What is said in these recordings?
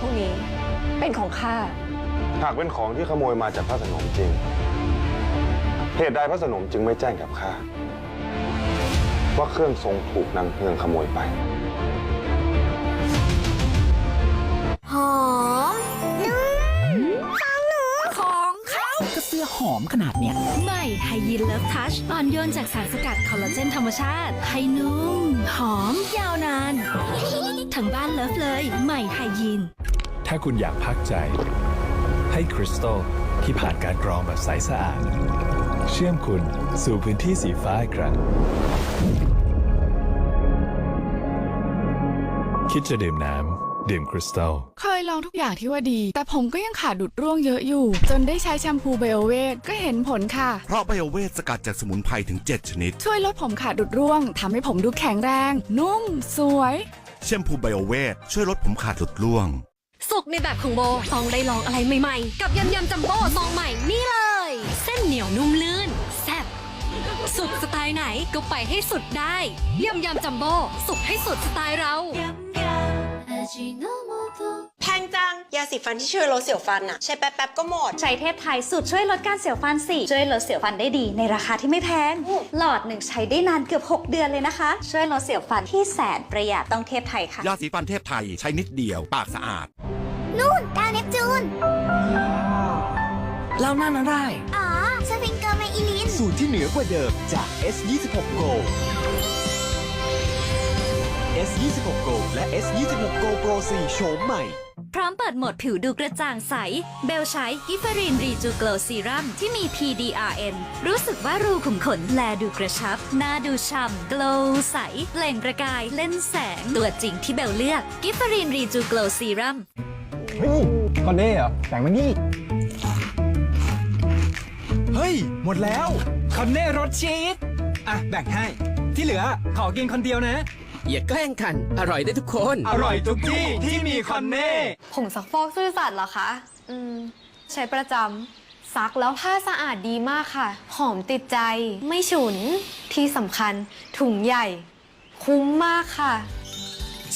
พวกนี้ เป็นของข้า หากเป็นของที่ขโมยมาจากพระสนมจริง เหตุใดพระสนมจึงไม่แจ้งกับข้าว่าเครื่องทรงถูกนางเฮืองขโมยไป หอมนุ่มฟังหนูของเขาก็เสื้อหอมขนาดเนี้ย ใหม่ไฮยีนเลิฟทัชอ่อนโยนจากสารสกัดคอลลาเจนธรรมชาติ ให้นุ่ม หอม ยาวนาน ทั้งบ้านเลิฟเลย ใหม่ไฮยีน ถ้าคุณอยากพักใจ ให้คริสตัลที่ผ่านการกรองแบบใสสะอาด เชื่อมคุณสู่พื้นที่สีฟ้าอีกครั้งคิดจะดื่มน้ำดื่มคริสตัลเคยลองทุกอย่างที่ว่าดี แต่ผมก็ยังขาดดุดร่วงเยอะอยู่ จนได้ใช้แชมพูไบโอเวทก็เห็นผลค่ะ เพราะไบโอเวทสกัดจากสมุนไพรถึง 7 ชนิด ช่วยลดผมขาดดุดร่วงทำให้ผมดูแข็งแรง นุ่ม สวย แชมพูไบโอเวทช่วยลดผมขาดหลุดร่วง สุกในแบบของโบ ต้องได้ลองอะไรใหม่ๆ กับยำยำจัมโบ้ซองใหม่นี่เลย เส้นเหนียวนุ่มลื่นแซ่บสุดสไตล์ไหนก็ไปให้สุดได้ยำยำจัมโบ้สุกให้สุดสไตล์เรา แพงจัง ยาสีฟันที่ช่วยลดเสียวฟันอะใช้แป๊บๆก็หมด ใช้เทพไทยสูตรช่วยลดการเสียวฟันสี่ช่วยลดเสียวฟันได้ดีในราคาที่ไม่แพงหลอดหนึ่งใช้ได้นานเกือบ 6 เดือนเลยนะคะ ช่วยลดเสียวฟันที่แสนประหยัดต้องเทพไทยค่ะ ยาสีฟันเทพไทยใช้นิดเดียว ปากสะอาด นู่นดาวเนปจูน แล้วนั่นอะไร อ๋อสฟิงเกอร์ไมอิลิน สูตรที่เหนือกว่าเดิมจาก S26 Go S26 Go และ S26 Go Pro 4 โฉมใหม่ พร้อมเปิดโหมดผิวดูกระจ่างใส เบลใช้กิฟเฟอรีนรีจูโกลซีรัมที่มี PDRN รู้สึกว่ารูขุมขนแลดูกระชับ หน้าดูฉ่ำ โกลใสเปล่งประกายเล่นแสง ตัวจริงที่เบลเลือกกิฟเฟอรีนรีจูโกลซีรัม เฮ้ยคอนเน่เหรอแบ่งมานี่เฮ้ย หมดแล้วคอนเน่รสชีสอะ แบ่งให้ ที่เหลือขอกินคนเดียวนะ อย่าแกล้งกัน อร่อยได้ทุกคน อร่อยทุกที่ที่มีคอนเน่ผงซักฟอกซื่อสัตย์เหรอคะ อืม ใช้ประจำซักแล้วผ้าสะอาดดีมากค่ะ หอมติดใจไม่ฉุนที่สำคัญ ถุงใหญ่ คุ้มมากค่ะ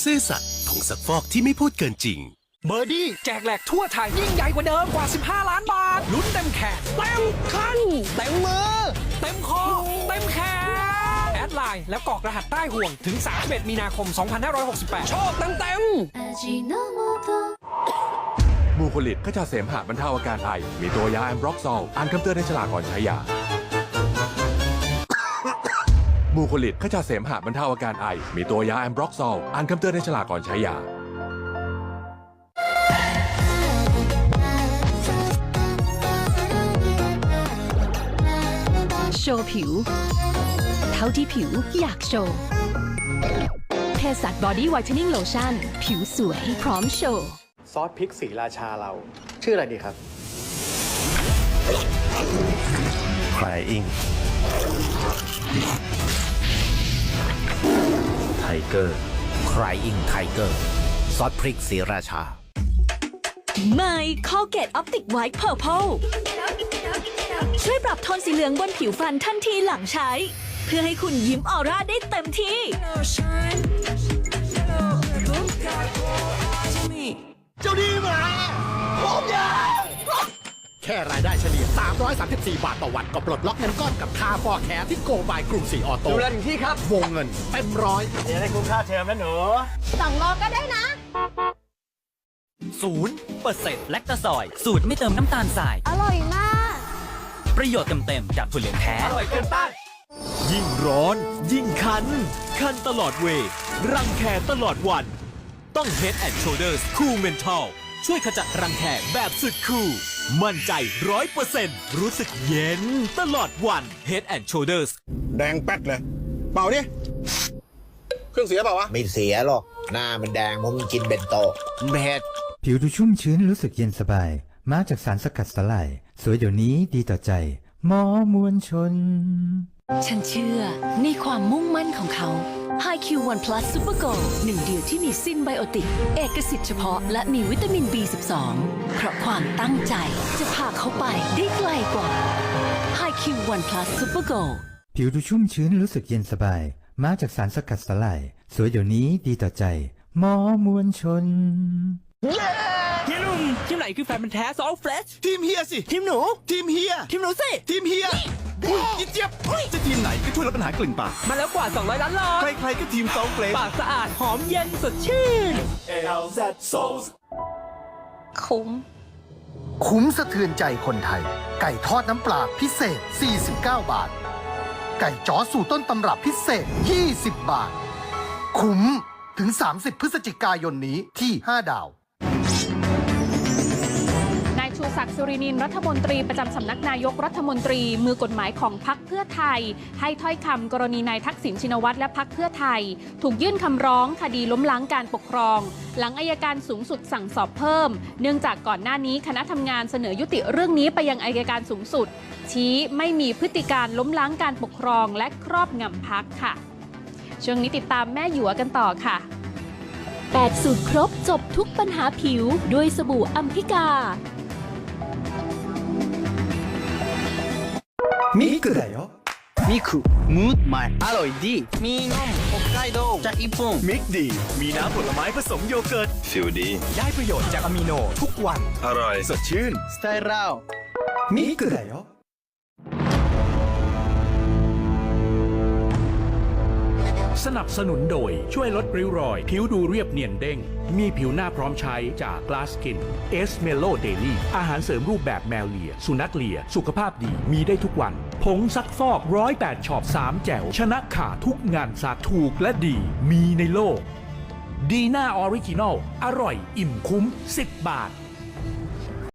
ซื่อสัตย์ผงซักฟอกที่ไม่พูดเกินจริง เบอร์ดี้แจกแหลกทั่วไทยยิ่งใหญ่กว่าเดิมกว่า 15 ล้านบาท ลุ้นเต็มแขนเต็มคันเต็มมือ เต็มคอ เต็มแขน แอดไลน์แล้วกรอกรหัสใต้ห่วงถึง 31 มีนาคม 2568 โชคเต็มเต็มมูโคลิดขจัดเสมหะบรรเทาอาการไอ มีตัวยาแอมบร็อกซอลอ่านคำเตือนในฉลากก่อนใช้ยา มูโคลิดขจัดเสมหะบรรเทาอาการไอ มีตัวยาแอมบร็อกซอลอ่านคำเตือนในฉลากก่อนใช้ยา โชว์ผิว เท่าที่ผิวอยากโชว์เภสัชบอดี้ไวท์เทนนิ่งโลชั่นผิวสวยพร้อมโชว์ ซอสพริกสีราชาเรา ชื่ออะไรดีครับ Crying Tiger Crying Tiger ซอสพริกสีราชาใหม่ Colgate Optic White Purple ช่วยปรับโทนสีเหลืองบนผิวฟันทันทีหลังใช้ เพื่อให้คุณยิ้มออร่าได้เต็มที่ เจ้าดีหมาผมยาแค่รายได้เฉลี่ย 334 บาทต่อวันก็ปลดล็อกเงินก้อนกับค่าฟอร์แคร์ที่โกบายกรุงศรีออโต้ดูแลถึงที่ครับ วงเงินเต็มร้อยเดี๋ยวได้คุ้มค่าเทอมนะหนูสองโลก็ได้นะศูนย์เปอร์เซ็นต์แลคตาซอย สูตรไม่เติมน้ำตาลทราย อร่อยมาก ประโยชน์เต็มๆจากถั่วเหลืองแท้ อร่อยเกินต้านยิ่งร้อน ยิ่งคัน คันตลอดเวย์รังแคตลอดวัน ต้อง Head and Shoulders Cool Mental ช่วยขจัดรังแคแบบสุดคูลมั่นใจร้อยเปอร์เซ็นต์รู้สึกเย็นตลอดวัน Head and Shoulders แดงแป๊ดเลย เป่าดิเครื่องเสียเปล่าวะ ไม่เสียหรอก หน้ามันแดงเพราะมันกินเบนโตเผ็ดผิวดูชุ่มชื้นรู้สึกเย็นสบาย มาจากสารสกัดสลาย สวยเดี๋ยวนี้ดีต่อใจ หมอมวลชน ฉันเชื่อในความมุ่งมั่นของเขา HiQ One Plus Super Go หนึ่งเดียวที่มีซินไบโอติก เอกสิทธิ์เฉพาะและมีวิตามิน B12 เพราะความตั้งใจจะพาเขาไปได้ไกลกว่า HiQ One Plus Super Go ผิวดูชุ่มชื้นรู้สึกเย็นสบาย มาจากสารสกัดสลาย สวยเดี๋ยวนี้ดีต่อใจ หมอมวลชนเย้ ทีมไหนคือแฟนมันธุ์แท้ซอลเฟลชทีมเฮียสิ ทีมหนู ทีมเฮีย ทีมหนูสิ ทีมเฮียอุ้ยอีเจี๊ยบจะทีมไหนก็ช่วยลดปัญหากลิ่นปาก มาแล้วกว่า 200 ล้านหลอดใครๆก็ทีมซอลเฟลสปากสะอาดหอมเย็นสดชื่น คุ้ม คุ้มสะเทือนใจคนไทย ไก่ทอดน้ำปลาพิเศษ 49 บาท ไก่จ๋อสู่ต้นตำรับพิเศษ 20 บาท คุ้มถึง 30 พฤศจิกายนนี้ที่ 5 ดาวนาย ชูศักดิ์สุรินินรัฐมนตรีประจำสำนักนายกรัฐมนตรี มือกฎหมายของพักเพื่อไทย ให้ถ้อยคำกรณีนายทักษิณชินวัตรและพักเพื่อไทย ถูกยื่นคำร้องคดีล้มล้างการปกครอง หลังอายการสูงสุดสั่งสอบเพิ่ม เนื่องจากก่อนหน้านี้คณะทำงานเสนอยุติเรื่องนี้ไปยังอายการสูงสุด ชี้ไม่มีพฤติการล้มล้างการปกครองและครอบงำพักค่ะ ช่วงนี้ติดตามแม่หยวกันต่อค่ะ8สูตรครบจบทุกปัญหาผิวด้วยสบู่อัมพิกา ミクだよミクムーマイアロイディミノン北海道じゃ一本 มิกดี มีน้ำผลไม้ผสมโยเกิร์ต ฟิลดี ได้ประโยชน์จากอะมิโน ทุกวัน อร่อย สดชื่น スタイルラオミクだよ สนับสนุนโดยช่วยลดริ้วรอย ผิวดูเรียบเนียนเด้ง มีผิวหน้าพร้อมใช้จาก Glass Skin S Melo Daily อาหารเสริมรูปแบบแมวเลีย สุนัขเลีย สุขภาพดีมีได้ทุกวัน ผงซักฟอกร้อยแปดชอบสามแจ๋วชนะขาดทุกงานซักถูกและดีมีในโลกดีน่าออริจินอลอร่อยอิ่มคุ้ม 10 บาท